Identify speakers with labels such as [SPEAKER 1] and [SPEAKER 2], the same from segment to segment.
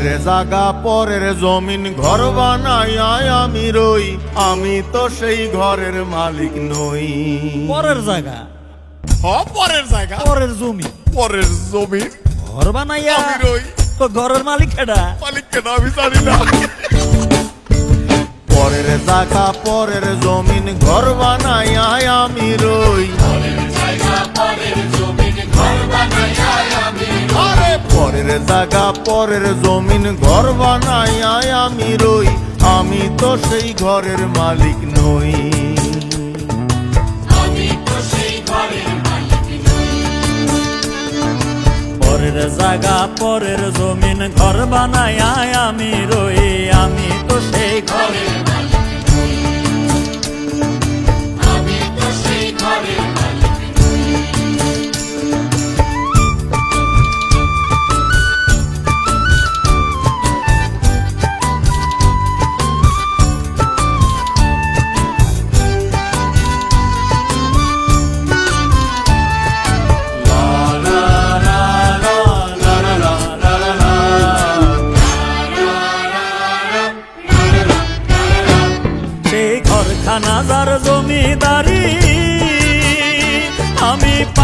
[SPEAKER 1] পরের জাগা পরের জমিন ঘর বানাই আমি রই। আমি তো সেই ঘরের মালিক নই।
[SPEAKER 2] পরের জায়গা।
[SPEAKER 1] হ পরের জায়গা।
[SPEAKER 2] পরের জমি।
[SPEAKER 1] পরের জমিন
[SPEAKER 2] ঘর বানাইয়া
[SPEAKER 1] আমি রই।
[SPEAKER 2] তো ঘরের মালিক এটা
[SPEAKER 1] মালিককে না আমি জানি না। পরের জায়গা পরের জমিন ঘর বানাই আমি রই। জায়গা পরের জমিন ঘর বানাই আমি রই আমি তো সেই ঘরের মালিক নই।
[SPEAKER 2] পরের জায়গা পরের জমিন ঘর বানাইয়া আমি রই আমি তো সেই ঘরে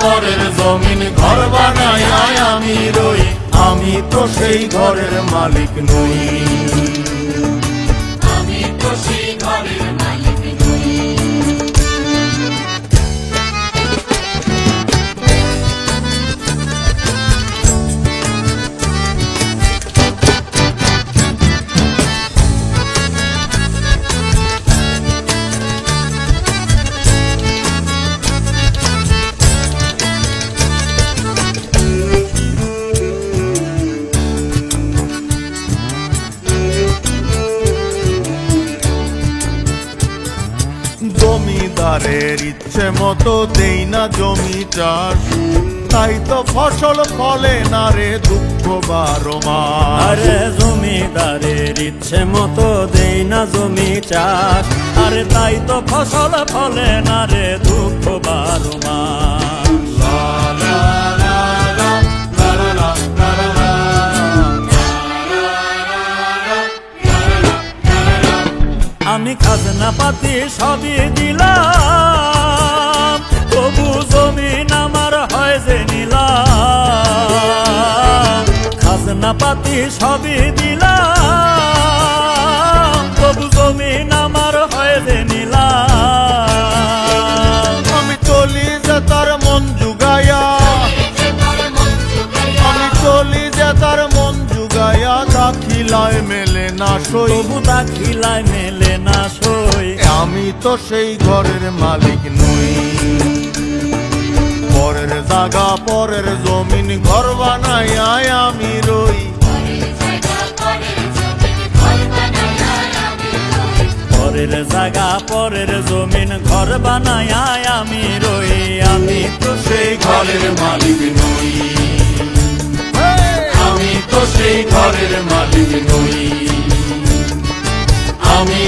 [SPEAKER 1] পরের জমিন ঘর বানাই আমি রই আমি তো সেই ঘরের মালিক নই। জমিদারের ইচ্ছে মতো দেই না জমি চাষ। তাই তো ফসল ফলে না রে দুঃখ বারো
[SPEAKER 2] আরে জমিদারের ইচ্ছে মতো দেই না জমি চাষ। আরে তাই তো ফসল ফলে না রে দুঃখ বারো মাস। পাতি সবই দিলাম। তবু জমিন আমার হয় যে নিলাম। খাজনা পাতি সবই দিলাম। তবু জমিন আমার হয় যে নিলাম।
[SPEAKER 1] সই
[SPEAKER 2] তা খিলায় মেলে না সই।
[SPEAKER 1] আমি তো সেই ঘরের মালিক নই। পরের জায়গা পরের জমিন ঘর বানাই আয় আমি রই।
[SPEAKER 2] পরের জায়গা পরের জমিন ঘর বানায় আমি রই। আমি তো
[SPEAKER 1] সেই ঘরের মালিক নই। আমি তো সেই ঘরের মালিক নই।